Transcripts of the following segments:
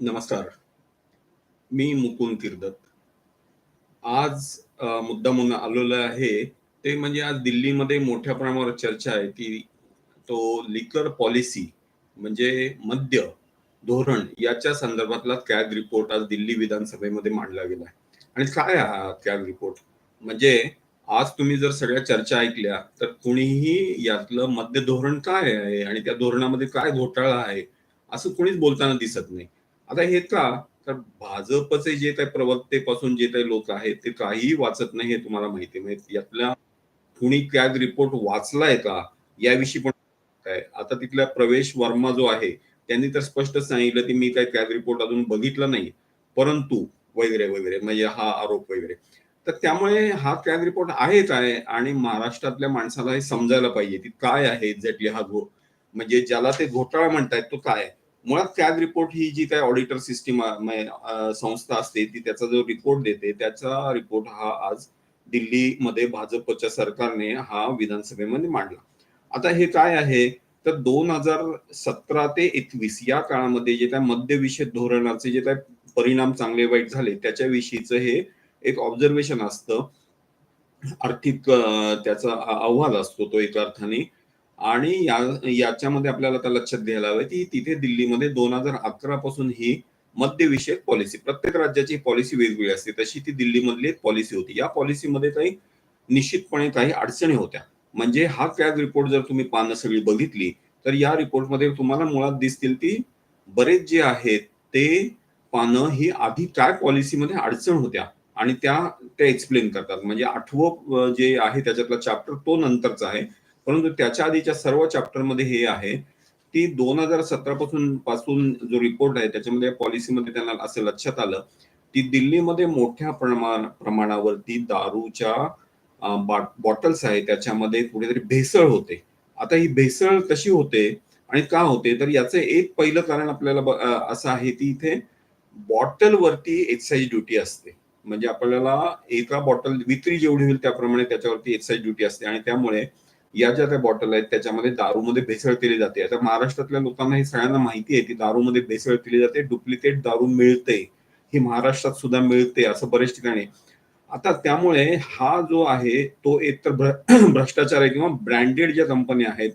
नमस्कार. मी मुकुंद किर्दत. आज मुद्दा म्हणून आलेलो आहे, ते म्हणजे आज दिल्लीमध्ये मोठ्या प्रमाणावर चर्चा आहे, ती तो लिकर पॉलिसी म्हणजे मद्य धोरण याच्या संदर्भातला कॅग रिपोर्ट आज दिल्ली विधानसभेमध्ये मांडला गेला आहे. आणि काय हा कॅग रिपोर्ट? म्हणजे आज तुम्ही जर सगळ्या चर्चा ऐकल्या, तर कुणीही यातलं मद्य धोरण काय आहे आणि त्या धोरणामध्ये काय घोटाळा आहे, असं कुणीच बोलताना दिसत नाही. आता हे का? तर भाजपचे जे काही प्रवक्तेपासून जे काही लोक आहेत, ते काहीही वाचत नाही हे तुम्हाला माहिती माहीत यातल्या कुणी कॅग रिपोर्ट वाचलाय का? याविषयी पण काय आता तिथला प्रवेश वर्मा जो आहे, त्यांनी तर स्पष्ट सांगितलं, की मी काय कॅग रिपोर्ट अजून बघितला नाही. परंतु वगैरे, वगैरे म्हणजे हा आरोप वगैरे. तर त्यामुळे हा कॅग रिपोर्ट आहेच आहे आणि महाराष्ट्रातल्या माणसाला हे समजायला पाहिजे, की काय आहे एक्झॅक्टली हा घो म्हणजे ज्याला ते घोटाळा म्हणतायत तो काय आहे? मुळात कॅग रिपोर्ट ही जी काही ऑडिटर सिस्टीम संस्था असते, ती त्याचा जो रिपोर्ट देते, त्याचा रिपोर्ट हा आज दिल्लीमध्ये भाजपच्या सरकारने हा विधानसभेमध्ये मांडला. आता हे काय आहे? तर 2017 ते 21 या काळामध्ये जे काय मद्यविषयक धोरणाचे जे काय परिणाम चांगले वाईट झाले, त्याच्याविषयीचं हे एक ऑब्झर्वेशन असतं. आर्थिक त्याचा अहवाल असतो तो एका अर्थाने आणि या याच्यामध्ये आपल्याला आता लक्षात घ्यायला हवं, की तिथे दिल्लीमध्ये 2011 पासून ही मद्यविषयक पॉलिसी प्रत्येक राज्याची पॉलिसी वेगवेगळी असते. तशी ती दिल्लीमधली एक पॉलिसी होती. या पॉलिसीमध्ये काही निश्चितपणे काही अडचणी होत्या. म्हणजे हा कॅग रिपोर्ट जर तुम्ही पानं सगळी बघितली, तर या रिपोर्टमध्ये तुम्हाला मुळात दिसतील, ती बरेच जे आहेत ते पानं ही आधी काय पॉलिसीमध्ये अडचण होत्या आणि त्या त्या एक्सप्लेन करतात. म्हणजे आठवं जे आहे त्याच्यातला चॅप्टर तो नंतरचा आहे. परंतु त्याच्या आधीच्या सर्व चॅप्टरमध्ये हे आहे, ती दोन हजार सतरा पासून पासून जो रिपोर्ट आहे त्याच्यामध्ये पॉलिसीमध्ये त्यांना असं लक्षात आलं, की दिल्लीमध्ये मोठ्या प्रमाण प्रमाणावरती दारूच्या बॉटल्स आहेत त्याच्यामध्ये कुठेतरी भेसळ होते. आता ही भेसळ कशी होते आणि का होते? तर याचं एक पहिलं कारण आपल्याला ब असं आहे, की इथे बॉटलवरती एक्साईज ड्युटी असते. म्हणजे आपल्याला एका बॉटल विक्री जेवढी होईल त्याप्रमाणे त्याच्यावरती एक्साईज ड्युटी असते आणि त्यामुळे या ज्या त्या बॉटल आहेत त्याच्यामध्ये दारूमध्ये भेसळ केली जाते. आता महाराष्ट्रातल्या लोकांना हे सगळ्यांना माहिती आहे, की दारूमध्ये भेसळ केली जाते. डुप्लिकेट दारू मिळते. ही महाराष्ट्रात सुद्धा मिळते असं बरेच ठिकाणी. आता त्यामुळे हा जो आहे तो एकतर तर भ्रष्टाचार आहे किंवा ब्रँडेड ज्या कंपन्या आहेत,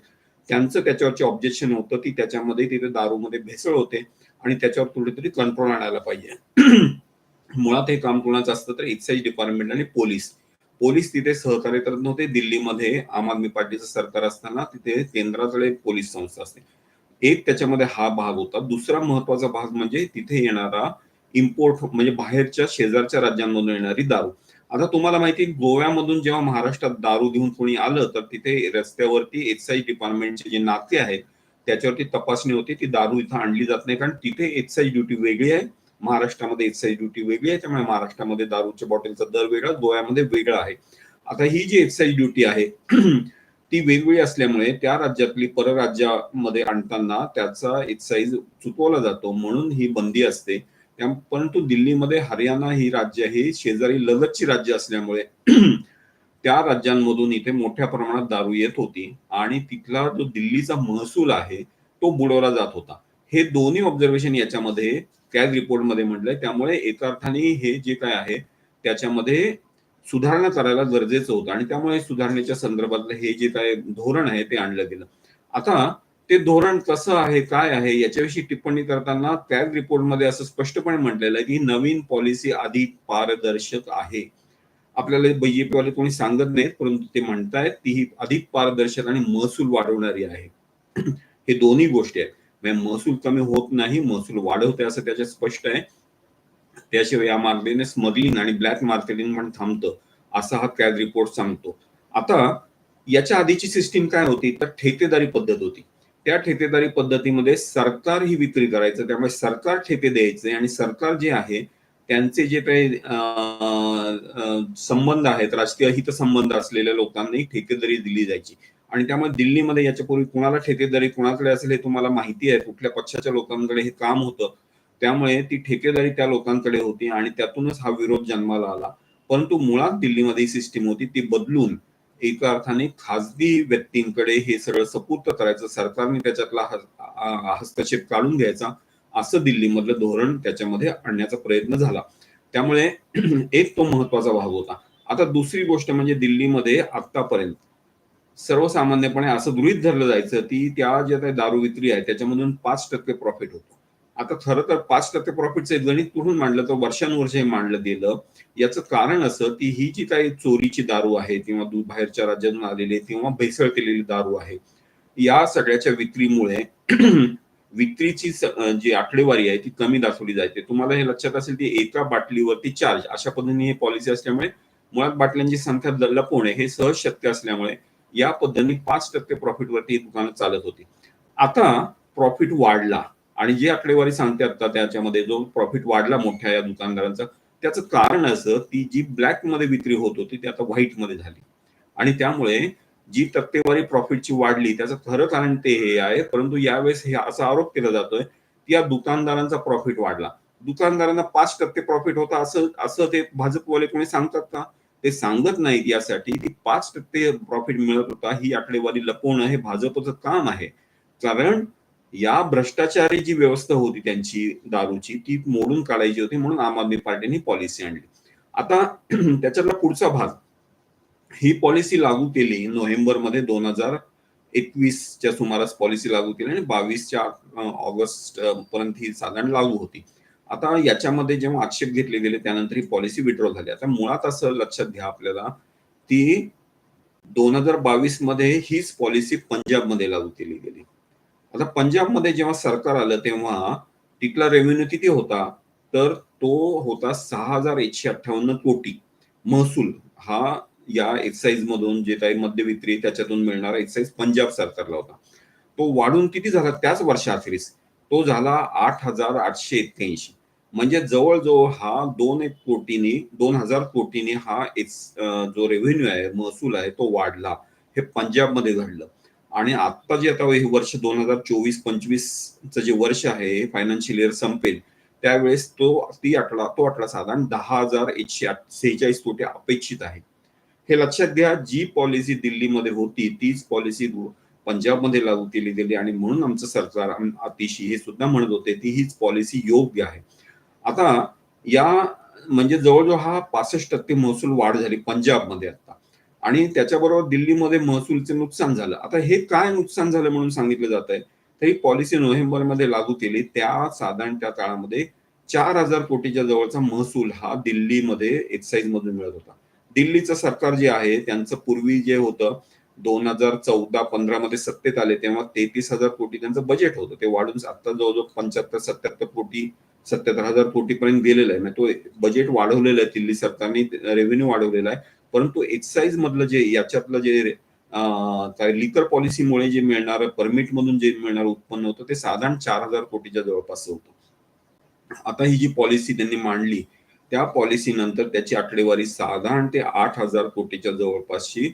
त्यांचं त्याच्यावरची ऑब्जेक्शन होतं, ती त्याच्यामध्ये तिथे दारूमध्ये भेसळ होते आणि त्याच्यावर कुठेतरी कंट्रोल आणायला पाहिजे. मुळात हे काम कोणाचं असतं तर एक्साईज डिपार्टमेंट आणि पोलीस. पोलीस तिथे सहकार्य करत नव्हते. दिल्लीमध्ये आम आदमी पार्टीचं सरकार असताना तिथे केंद्राकडे एक पोलीस संस्था असते. एक त्याच्यामध्ये हा भाग होता. दुसरा महत्त्वाचा भाग म्हणजे तिथे येणारा इम्पोर्ट म्हणजे बाहेरच्या शेजारच्या राज्यांमधून येणारी दारू. आता तुम्हाला माहिती आहे गोव्यामधून जेव्हा महाराष्ट्रात दारू घेऊन कोणी आलं, तर तिथे रस्त्यावरती एक्साईज डिपार्टमेंटचे जे नाते आहेत, त्याच्यावरती तपासणी होती ती दारू इथं आणली जात नाही. कारण तिथे एक्साईज ड्युटी वेगळी आहे. महाराष्ट्रामध्ये एक्साईज ड्युटी वेगळी आहे. त्यामुळे महाराष्ट्रामध्ये दारूच्या बॉटलचा दर वेगळा, गोव्यामध्ये वेगळा आहे. आता ही जी एक्साईज ड्युटी आहे ती वेगवेगळी असल्यामुळे त्या राज्यातली परराज्यामध्ये आणताना त्याचा एक्साईज चुकवला जातो. म्हणून ही बंदी असते. त्या परंतु दिल्लीमध्ये हरियाणा ही राज्य ही शेजारी लगतची राज्य असल्यामुळे त्या राज्यांमधून इथे मोठ्या प्रमाणात दारू येत होती आणि तिथला जो दिल्लीचा महसूल आहे, तो बुडवला जात होता. हे दोन्ही ऑब्झर्वेशन याच्यामध्ये त्याच रिपोर्टमध्ये म्हटलंय. त्यामुळे एका अर्थाने हे जे काय आहे, त्याच्यामध्ये सुधारणा करायला गरजेचं होतं आणि त्यामुळे सुधारणेच्या संदर्भातलं हे जे काय धोरण आहे ते आणलं गेलं. आता ते धोरण कसं आहे, काय आहे याच्याविषयी टिप्पणी करताना त्याच रिपोर्टमध्ये असं स्पष्टपणे म्हटलेलं आहे, की नवीन पॉलिसी अधिक पारदर्शक आहे. आपल्याला बीजेपीवाले कोणी सांगत नाहीत, परंतु ते म्हणतायत ती ही अधिक पारदर्शक आणि महसूल वाढवणारी आहे. हे दोन्ही गोष्टी आहेत. म्हणजे महसूल कमी होत नाही, महसूल वाढवते असं त्याच्यात स्पष्ट आहे. त्याशिवाय या मार्गाने स्मगलिंग आणि ब्लॅक मार्केटिंग पण थांबतं, असा हा कॅग रिपोर्ट सांगतो. आता याच्या आधीची सिस्टीम काय होती? तर ठेकेदारी पद्धत होती. त्या ठेकेदारी पद्धतीमध्ये सरकार ही विक्री करायचं. त्यामुळे सरकार ठेके द्यायचे आणि सरकार जे आहे, त्यांचे जे काही संबंध आहेत, राजकीय हितसंबंध असलेल्या लोकांनाही ठेकेदारी दिली जायची. आणि त्यामुळे दिल्लीमध्ये याच्यापूर्वी कुणाला ठेकेदारी कुणाकडे असेल हे तुम्हाला माहिती आहे. कुठल्या पक्षाच्या लोकांकडे हे काम होतं. त्यामुळे ती ठेकेदारी त्या लोकांकडे होती आणि त्यातूनच हा विरोध जन्माला आला. परंतु मुळात दिल्लीमध्ये ही सिस्टीम होती ती बदलून एका अर्थाने खासगी व्यक्तींकडे हे सगळं सपूर्त करायचं. सरकारने त्याच्यातला हस्तक्षेप काढून घ्यायचा असं दिल्लीमधलं धोरण त्याच्यामध्ये आणण्याचा प्रयत्न झाला त्यामुळे एक तो महत्त्वाचा भाग होता आता दुसरी गोष्ट म्हणजे दिल्लीमध्ये आतापर्यंत सर्वसामान्यपणे असं गृहित धरलं जायचं ती त्या ज्या काही दारू विक्री आहे त्याच्यामधून पाच टक्के प्रॉफिट होतो. आता खरं तर पाच टक्के प्रॉफिटचं गणित कुठून मांडलं? तर वर्षानुवर्ष हे मांडलं गेलं. याचं कारण असं की ही जी काही चोरीची दारू आहे किंवा बाहेरच्या राज्यातून आलेली किंवा भेसळ केलेली दारू आहे या सगळ्याच्या विक्रीमुळे विक्रीची जी आकडेवारी आहे ती कमी दाखवली जाते. तुम्हाला हे लक्षात असेल की एका बाटलीवरती चार्ज अशा पद्धतीने ही पॉलिसी असल्यामुळे मुळात बाटल्यांची संख्या लपवणे हे सहज शक्य असल्यामुळे या पद्धतीने पाच टक्के प्रॉफिट वरती दुकानं चालत होती. आता प्रॉफिट वाढला आणि जी आकडेवारी सांगते आता त्याच्यामध्ये जो प्रॉफिट वाढला मोठ्या या दुकानदारांचा त्याचं कारण असं ती जी ब्लॅकमध्ये विक्री होत होती ती आता व्हाईटमध्ये झाली. आणि त्यामुळे जी टक्केवारी प्रॉफिटची वाढली त्याचं खरं कारण ते हे आहे परंतु यावेळेस हे असा आरोप केला जातोय की या दुकानदारांचा प्रॉफिट वाढला. दुकानदारांना पाच टक्के प्रॉफिट होता असं असं ते भाजपवाले कोणी सांगतात का? ते सांगत नाहीत यासाठी की पाच टक्के प्रॉफिट मिळत होता ही आकडेवारी लपवणं हे भाजपचं काम आहे. कारण या भ्रष्टाचारी जी व्यवस्था होती त्यांची दारूची ती मोडून काढायची होती म्हणून आम आदमी पार्टीने पॉलिसी आणली. आता त्याच्यातला पुढचा भाग ही पॉलिसी लागू केली नोव्हेंबरमध्ये दोन हजार एकवीसच्या सुमारास पॉलिसी लागू केली आणि बावीसच्या ऑगस्ट पर्यंत ही साधारण लागू होती. आता याच्यामध्ये जेव्हा आक्षेप घेतले गेले त्यानंतर ही पॉलिसी विड्रॉ झाली. आता मुळात असं लक्षात घ्या आपल्याला ती दोन हजार बावीसमध्ये हीच पॉलिसी पंजाबमध्ये लागू केली गेली. आता पंजाबमध्ये जेव्हा सरकार आलं तेव्हा तिथला रेव्हेन्यू किती होता? तर तो होता सहा हजार एकशे अठ्ठावन्न कोटी. महसूल हा या एक्साईज मधून जे काही मध्य विक्री त्याच्यातून मिळणारा एक्साईज पंजाब सरकारला होता. तो वाढून किती झाला? त्याच वर्षाखेरीस तो झाला आठ हजार आठशे एक्क्याऐंशी. म्हणजे जवळजवळ हा दोन एक कोटीनी दोन हजार कोटीनी हा एक्स- जो रेव्हेन्यू आहे महसूल आहे तो वाढला. हे पंजाबमध्ये घडलं. आणि आता जे आता हे वर्ष दोन हजार चोवीस पंचवीसचं जे वर्ष आहे फायनान्शियल इयर संपेल त्यावेळेस तो ती आकडा तो आकडा साधारण दहा हजार एकशे सेहेचाळीस कोटी अपेक्षित आहे. हे लक्षात घ्या जी पॉलिसी दिल्लीमध्ये होती तीच पॉलिसी पंजाबमध्ये लागू केली गेली आणि म्हणून आमचं सरकार अतिशी हे सुद्धा म्हणत होते की हीच पॉलिसी योग्य आहे. आता या म्हणजे जवळजवळ हा पासष्ट टक्के महसूल वाढ झाली पंजाबमध्ये आता. आणि त्याच्याबरोबर दिल्लीमध्ये महसूलचे नुकसान झालं. आता हे काय नुकसान झालं म्हणून सांगितलं जात आहे तर ही पॉलिसी नोव्हेंबरमध्ये लागू केली. त्या साधारण त्या काळामध्ये चार हजार कोटीच्या जवळचा महसूल हा दिल्लीमध्ये एक्साईज मधून मिळत होता. दिल्लीचं सरकार जे आहे त्यांचं पूर्वी जे होतं दोन हजार चौदा पंधरा मध्ये सत्तेत आले तेव्हा तेहतीस हजार कोटी त्यांचं बजेट होतं. ते वाढून आता जवळजवळ पंच्याहत्तर सत्याहत्तर कोटी सत्याहत्तर हजार कोटी पर्यंत गेलेलं आहे. म्हणजे तो बजेट वाढवलेला आहे दिल्ली सरकारने रेव्हेन्यू वाढवलेला आहे. परंतु एक्साईज मधलं जे याच्यातलं जे काय लिकर पॉलिसीमुळे जे मिळणारं परमिट मधून जे मिळणारं उत्पन्न होतं ते साधारण चार हजार कोटीच्या जवळपास होतं. आता ही जी पॉलिसी त्यांनी मांडली त्या पॉलिसी नंतर त्याची आकडेवारी साधारण ते आठ हजार कोटीच्या जवळपासची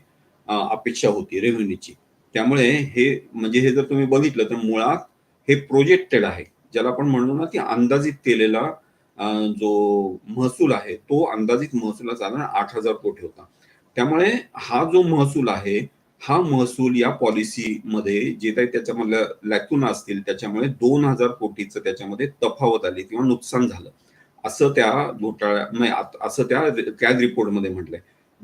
अपेक्षा होती रेव्हेन्यूची त्यामुळे हे म्हणजे हे जर तुम्ही बघितलं तर मुळात हे प्रोजेक्टेड आहे. ज्याला आपण म्हणतो ना की अंदाजित केलेला जो महसूल आहे तो अंदाजित महसूल साधारण आठ हजार कोटी होता. त्यामुळे हा जो महसूल आहे हा महसूल या पॉलिसी मध्ये जे काही त्याच्यामधल्या लॅकून असतील त्याच्यामुळे दोन हजार कोटीचं त्याच्यामध्ये तफावत आली किंवा नुकसान झालं. असं त्या घोटाळ्या नाही, असं त्या कॅग रिपोर्टमध्ये म्हटलंय.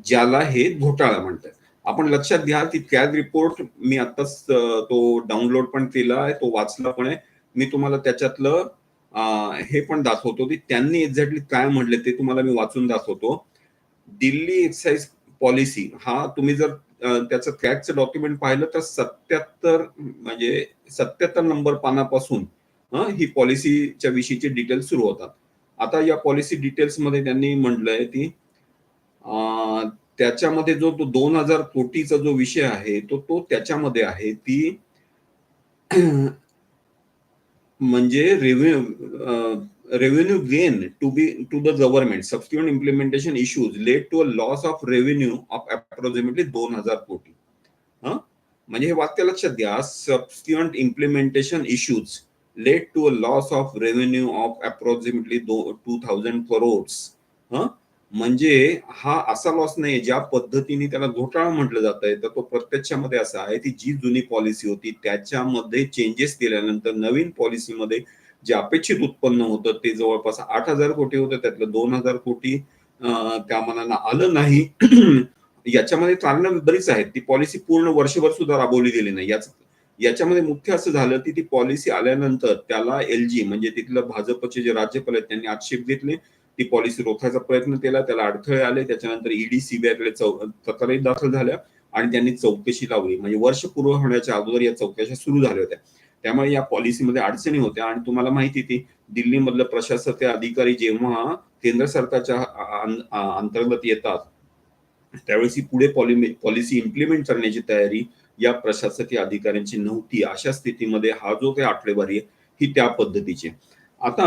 ज्याला हे घोटाळा म्हणतात. आपण लक्षात घ्या की कॅद रिपोर्ट मी आताच तो डाउनलोड पण केला आहे तो वाचला पण आहे. मी तुम्हाला त्याच्यातलं हे पण दाखवतो की त्यांनी एक्झॅक्टली काय म्हटले ते तुम्हाला मी वाचून दाखवतो. दिल्ली एक्साईज पॉलिसी हा तुम्ही जर त्याचं कॅगचं डॉक्युमेंट पाहिलं तर सत्याहत्तर म्हणजे सत्याहत्तर नंबर पानापासून ही पॉलिसीच्या विषयीचे डिटेल्स सुरू होतात. आता या पॉलिसी डिटेल्समध्ये त्यांनी म्हटलंय की त्याच्यामध्ये जो तो दोन हजार कोटीचा जो विषय आहे तो तो त्याच्यामध्ये आहे. ती म्हणजे revenue revenue gain to be to the government substitute implementation issues led to a loss of revenue of approximately दोन हजार कोटी. म्हणजे हे वाक्य लक्षात घ्या. Substitute implementation issues led to a loss of revenue of approximately two thousand crores म्हणजे हा असा लॉस नाही ज्या पद्धतीने त्याला घोटाळा म्हटलं जात आहे तर तो प्रत्यक्षामध्ये असा आहे ती जी जुनी पॉलिसी होती त्याच्यामध्ये चेंजेस केल्यानंतर नवीन पॉलिसीमध्ये जे अपेक्षित उत्पन्न होतं ते जवळपास आठ हजार कोटी होतं त्यातलं दोन हजार कोटी त्या मनाला आलं नाही. याच्यामध्ये कारण बरीच आहेत. ती पॉलिसी पूर्ण वर्षभर सुद्धा राबवली गेली नाही. याच याच्यामध्ये मुख्य असं झालं की ती पॉलिसी आल्यानंतर त्याला एलजी म्हणजे तिथलं भाजपचे जे राज्यपाल आहेत त्यांनी आक्षेप घेतले. ती पॉलिसी रोखायचा प्रयत्न केला त्याला अडथळे आले त्याच्यानंतर ईडी सीबीआयकडे तक्रारी दाखल झाल्या आणि त्यांनी चौकशी लावली. म्हणजे वर्ष पूर्व होण्याच्या अगोदर या चौकशा सुरू झाल्या होत्या. त्यामुळे या पॉलिसीमध्ये अडचणी होत्या आणि तुम्हाला माहिती ती दिल्लीमधलं प्रशासकीय अधिकारी जेव्हा केंद्र सरकारच्या अंतर्गत येतात त्यावेळेस ही पुढे पॉलिसी इम्प्लिमेंट करण्याची तयारी या प्रशासकीय अधिकाऱ्यांची नव्हती. अशा स्थितीमध्ये हा जो काही आकडेवारी आहे ही त्या पद्धतीची आता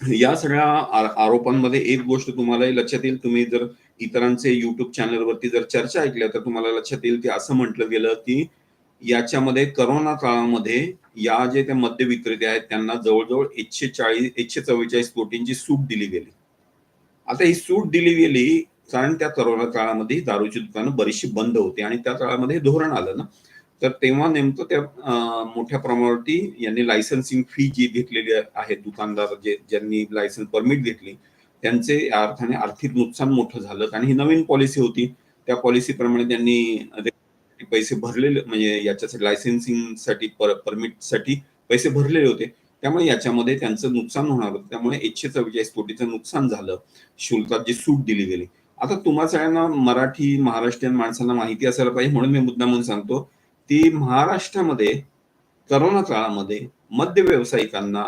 या सगळ्या आरोपांमध्ये एक गोष्ट तुम्हालाही लक्षात येईल. तुम्ही जर इतरांचे युट्यूब चॅनलवरती जर चर्चा ऐकल्या तर तुम्हाला लक्षात येईल की असं म्हटलं गेलं की याच्यामध्ये करोना काळामध्ये या जे ते मद्य विक्रेते आहेत त्यांना जवळजवळ एकशे चाळीस एकशे चव्वेचाळीस कोटींची सूट दिली गेली. आता ही सूट दिली गेली कारण त्या करोना काळामध्ये दारूची दुकानं बरीचशी बंद होती आणि त्या काळामध्ये धोरण आलं ना. तर तेव्हा नेमकं त्या मोठ्या प्रमाणावरती यांनी लायसन्सिंग फी जी घेतलेली आहे दुकानदार जे ज्यांनी लायसन्स परमिट घेतली त्यांचे या अर्थाने आर्थिक नुकसान मोठं झालं. आणि ही नवीन पॉलिसी होती. त्या पॉलिसी प्रमाणे त्यांनी पैसे भरलेले म्हणजे याच्यासाठी लायसन्सिंगसाठी परमिटसाठी पैसे भरलेले होते. त्यामुळे याच्यामध्ये त्यांचं नुकसान होणार होतं. त्यामुळे एकशे चव्वेचाळीस कोटीचं नुकसान झालं. शुल्कात जी सूट दिली गेली. आता तुम्हा सगळ्यांना मराठी महाराष्ट्रीयन माणसांना माहिती असायला पाहिजे म्हणून मी मुद्दा म्हणून सांगतो ती महाराष्ट्रामध्ये करोना काळामध्ये मद्य व्यावसायिकांना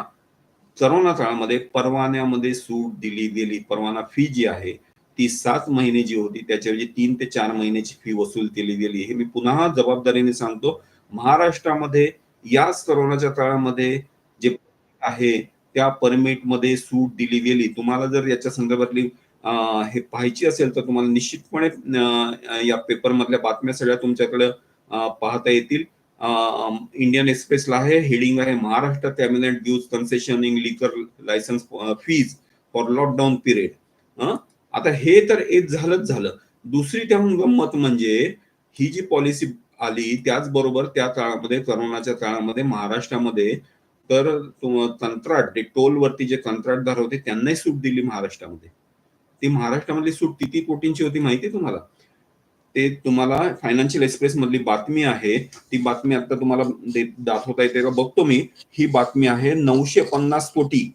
करोना काळामध्ये परवान्यामध्ये सूट दिली गेली परवाना फी जी आहे ती सात महिने जी होती त्याच्याऐवजी तीन ते चार महिन्याची फी वसूल केली गेली. हे मी पुन्हा जबाबदारीने सांगतो महाराष्ट्रामध्ये याच करोनाच्या काळामध्ये जे आहे त्या परमिटमध्ये सूट दिली गेली. तुम्हाला जर याच्या संदर्भातली हे पाहायची असेल तर तुम्हाला निश्चितपणे या पेपर मधल्या बातम्या सगळ्या तुमच्याकडे पाहता येतील. इंडियन एक्सप्रेसला आहे हेडिंग आहे Maharashtra cabinet dues concession in liquor licence fees for lockdown period आता हे तर एक झालंच झालं. दुसरी त्याहून गंमत म्हणजे ही जी पॉलिसी आली त्याचबरोबर त्या काळामध्ये करोनाच्या काळामध्ये महाराष्ट्रामध्ये तर कंत्राट ते टोलवरती जे कंत्राटदार होते त्यांनाही सूट दिली महाराष्ट्रामध्ये. ती महाराष्ट्रामधली सूट किती कोटींची होती माहिती तुम्हाला? ते तुम्हाला फायनान्शियल एक्सप्रेस मधली बातमी आहे ती बातमी आता तुम्हाला दाखवता येते. का बघतो मी ही बातमी आहे नऊशे पन्नास कोटी.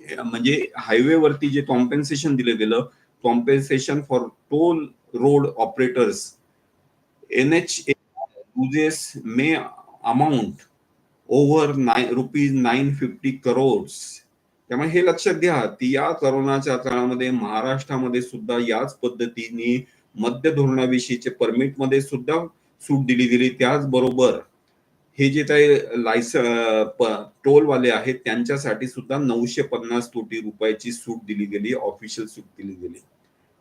म्हणजे हायवे वरती जे कॉम्पेन्सेशन दिलं गेलं compensation for toll road operators N H losses may amount over nine rupees nine fifty crore त्यामुळे हे लक्षात घ्या की या करोनाच्या काळामध्ये महाराष्ट्रामध्ये सुद्धा याच पद्धतीने मद्य धोरणाविषयीचे परमिटमध्ये सुद्धा सूट दिली गेली. त्याचबरोबर हे जे काही लायस टोल वाले आहेत त्यांच्यासाठी सुद्धा नऊशे पन्नास कोटी रुपयाची सूट दिली गेली ऑफिशियल सूट दिली गेली.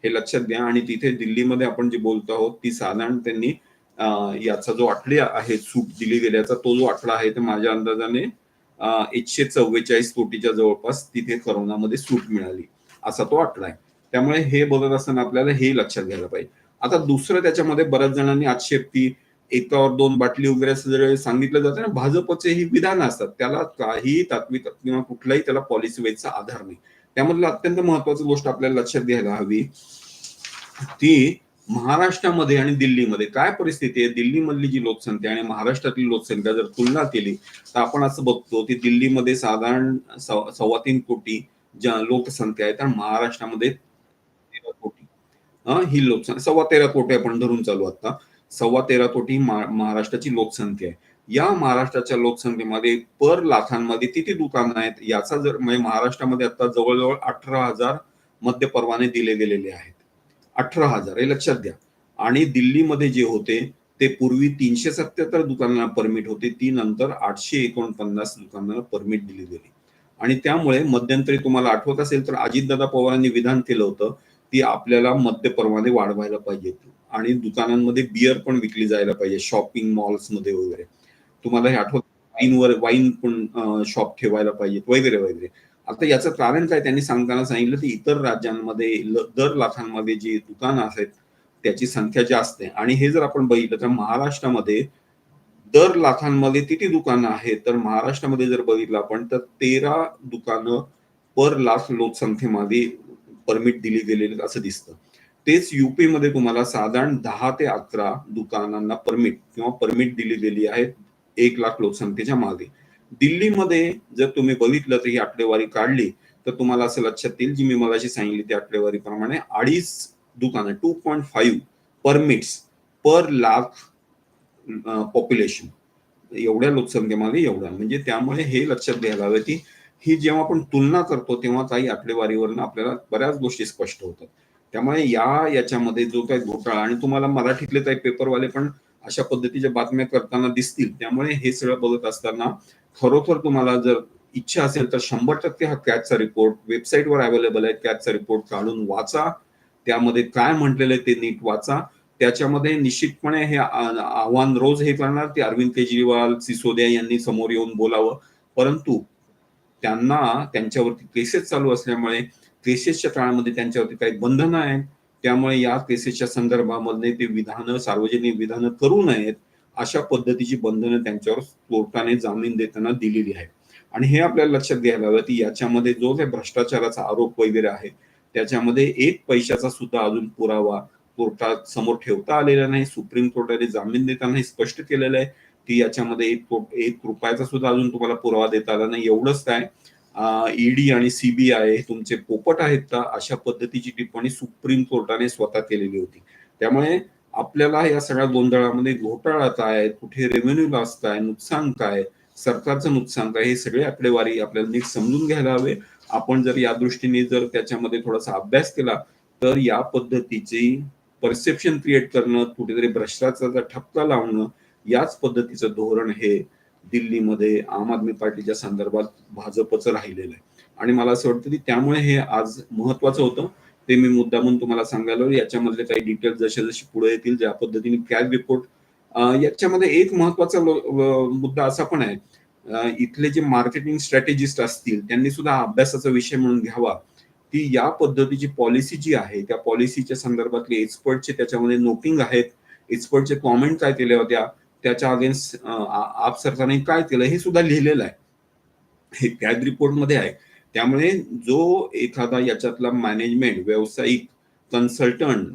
हे लक्षात घ्या. आणि तिथे दिल्लीमध्ये आपण जे बोलतो आहोत ती साधारण त्यांनी याचा जो आठडे आहे सूट दिली गेल्याचा तो जो आठडा आहे तर माझ्या अंदाजाने एकशे चव्वेचाळीस कोटीच्या जवळपास तिथे करोनामध्ये सूट मिळाली. असा तो आकडा आहे. त्यामुळे हे बोलत असताना आपल्याला हे लक्षात घ्यायला पाहिजे. आता दुसरं त्याच्यामध्ये बऱ्याच जणांनी आक्षेप एकावर दोन बाटली वगैरे असं जर सांगितलं जातं ना भाजपचे ही विधान असतात त्याला काही तात्विक किंवा कुठलाही त्याला पॉलिसी वेजचा आधार नाही. त्यामधलं अत्यंत महत्वाची गोष्ट आपल्याला लक्षात घ्यायला हवी ती महाराष्ट्रामध्ये आणि दिल्लीमध्ये काय परिस्थिती आहे? दिल्लीमधली जी लोकसंख्या आणि महाराष्ट्रातली लोकसंख्या जर तुलना केली तर आपण असं बघतो की दिल्लीमध्ये साधारण सव्वा तीन कोटी ज्या लोकसंख्या आहे तर महाराष्ट्रामध्ये ही लोकसंख्या. सव्वा तेरा कोटी आपण धरून चालू आता. सव्वा तेरा कोटी महाराष्ट्राची लोकसंख्या आहे. या महाराष्ट्राच्या लोकसंख्येमध्ये पर लाखांमध्ये किती दुकानं आहेत याचा जर म्हणजे महाराष्ट्रामध्ये आता जवळजवळ अठरा हजार मध्य परवाने दिले गेलेले आहेत. अठरा हजार हे लक्षात घ्या. आणि दिल्लीमध्ये जे होते ते पूर्वी तीनशे सत्याहत्तर दुकानांना परमिट होते ती नंतर आठशे एकोणपन्नास दुकानांना परमिट दिली गेली. आणि त्यामुळे मध्यंतरी तुम्हाला आठवत असेल तर अजितदादा पवारांनी विधान केलं होतं ती आपल्याला मद्य वाढवायला पाहिजेत आणि दुकानांमध्ये बियर पण विकली जायला पाहिजे शॉपिंग मॉल्समध्ये वगैरे. तुम्हाला हे आठवत वाईनवर वाईन पण शॉप ठेवायला पाहिजेत वगैरे वगैरे. आता याचं कारण काय? त्यांनी सांगताना सांगितलं की इतर राज्यांमध्ये दर लाखांमध्ये जी दुकानं आहेत त्याची संख्या जास्त आहे. आणि हे जर आपण बघितलं तर महाराष्ट्रामध्ये दर लाखांमध्ये किती दुकानं आहेत? तर महाराष्ट्रामध्ये जर बघितलं आपण तर तेरा दुकानं पर लाख लोकसंख्येमध्ये परमिट दिली गेलेली असं दिसतं. तेच युपीमध्ये तुम्हाला साधारण दहा ते अकरा दुकानांना परमिट किंवा परमिट दिली गेली आहे एक लाख लोकसंख्येच्या मागे. दिल्लीमध्ये जर तुम्ही बघितलं तर ही आकडेवारी काढली तर तुम्हाला असं लक्षात येईल जी मी मगाशी सांगितली त्या आकडेवारीप्रमाणे अडीच दुकानं two point five permits per lakh population एवढ्या लोकसंख्येमध्ये एवढा. म्हणजे त्यामुळे हे लक्षात घ्यायला हवं की ही जेव्हा आपण तुलना करतो तेव्हा काही आकडेवारीवरनं आपल्याला बऱ्याच गोष्टी स्पष्ट होतात. त्यामुळे या याच्यामध्ये जो काही घोटाळा आणि तुम्हाला मराठीतले काही पेपरवाले पण अशा पद्धतीच्या बातम्या करताना दिसतील त्यामुळे हे सगळं बघत असताना खरोखर तुम्हाला जर इच्छा असेल तर शंभर टक्के हा कॅचचा रिपोर्ट वेबसाईटवर अवेलेबल आहे कॅचचा रिपोर्ट काढून वाचा. त्यामध्ये काय म्हटलेलं आहे ते नीट वाचा. त्याच्यामध्ये निश्चितपणे हे आव्हान रोज हे करणार ते अरविंद केजरीवाल सिसोदिया यांनी समोर येऊन बोलावं. परंतु त्यांना त्यांच्यावरती केसेस चालू असल्यामुळे केसेसच्या काळामध्ये त्यांच्यावरती काही बंधनं आहेत त्यामुळे या केसेसच्या संदर्भामध्ये ते विधानं सार्वजनिक विधानं करू नयेत अशा पद्धतीची बंधनं त्यांच्यावर कोर्टाने जामीन देताना दिलेली आहे आणि हे आपल्याला लक्षात घ्यायला हवं की याच्यामध्ये जो काही भ्रष्टाचाराचा आरोप वगैरे आहे त्याच्यामध्ये एक पैशाचा सुद्धा अजून पुरावा कोर्टात समोर ठेवता आलेला नाही. सुप्रीम कोर्टाने जामीन देताना हे स्पष्ट केलेलं आहे. की याच्यामध्ये एक एक रुपयाचा सुद्धा अजून तुम्हाला पुरावा देता आला नाही. एवढंच काय ईडी आणि सीबीआय तुमचे पोपट आहेत का अशा पद्धतीची टिप्पणी सुप्रीम कोर्टाने स्वतः केलेली होती. त्यामुळे आपल्याला या सगळ्या गोंधळामध्ये घोटाळा काय कुठे रेव्हेन्यू लॉस काय नुकसान काय सरकारचं नुकसान काय हे सगळे आकडेवारी आपल्याला नीट समजून घ्यायला हवे. आपण जर या दृष्टीने जर त्याच्यामध्ये थोडासा अभ्यास केला तर या पद्धतीची परसेप्शन क्रिएट करणं कुठेतरी भ्रष्टाचाराचा ठपका लावणं याच पद्धतीचं धोरण हे दिल्लीमध्ये आम आदमी पार्टीच्या संदर्भात भाजपचं राहिलेलं आहे. आणि मला असं वाटतं की त्यामुळे हे आज महत्वाचं होतं. ते मी मुद्दामून तुम्हाला सांगायला याच्यामधले काही डिटेल्स जसे जसे पुढे येतील ज्या पद्धतीने कॅब रिपोर्ट याच्यामध्ये एक महत्त्वाचा मुद्दा असा पण आहे. इथले जे मार्केटिंग स्ट्रॅटेजिस्ट असतील त्यांनी सुद्धा अभ्यासाचा विषय म्हणून घ्यावा. की या पद्धतीची पॉलिसी जी आहे त्या पॉलिसीच्या संदर्भातले एक्सपर्टचे त्याच्यामध्ये नोटिंग आहेत एक्सपर्टचे कॉमेंट काय केल्या होत्या त्याच्या अगेन्स्ट आप सरकारने काय केलं हे सुद्धा लिहिलेलं आहे. हे त्याच रिपोर्टमध्ये आहे. त्यामुळे जो एखादा याच्यातला मॅनेजमेंट व्यावसायिक कन्सल्टंट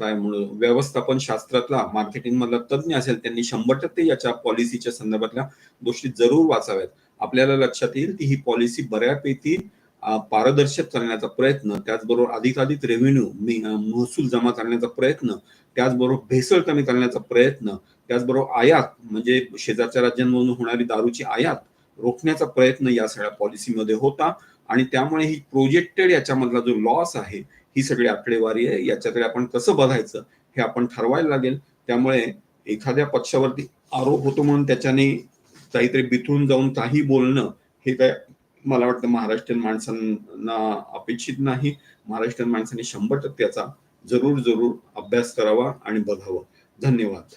काय म्हणू व्यवस्थापन शास्त्रातला मार्केटिंग मधला तज्ज्ञ असेल त्यांनी शंभर टक्के याच्या पॉलिसीच्या संदर्भातल्या गोष्टी जरूर वाचाव्यात. आपल्याला लक्षात येईल की ही पॉलिसी बऱ्यापैकी पारदर्शक करण्याचा प्रयत्न त्याचबरोबर अधिकाधिक रेव्हेन्यू महसूल जमा करण्याचा प्रयत्न त्याचबरोबर भेसळ कमी करण्याचा प्रयत्न त्याचबरोबर आयात म्हणजे शेजारच्या राज्यांमधून होणारी दारूची आयात रोखण्याचा प्रयत्न या सगळ्या पॉलिसीमध्ये होता. आणि त्यामुळे ही प्रोजेक्टेड याच्यामधला जो लॉस आहे ही सगळी आकडेवारी आहे. याच्याकडे आपण कसं बघायचं हे आपण ठरवायला लागेल. त्यामुळे एखाद्या पक्षावरती आरोप होतो म्हणून त्याच्याने काहीतरी बिथून जाऊन काही बोलणं हे काय मला वाटतं महाराष्ट्रीयन माणसांना अपेक्षित नाही. महाराष्ट्रीयन माणसांनी शंभर टक्क्याचा जरूर जरूर अभ्यास करावा आणि बघावा. धन्यवाद.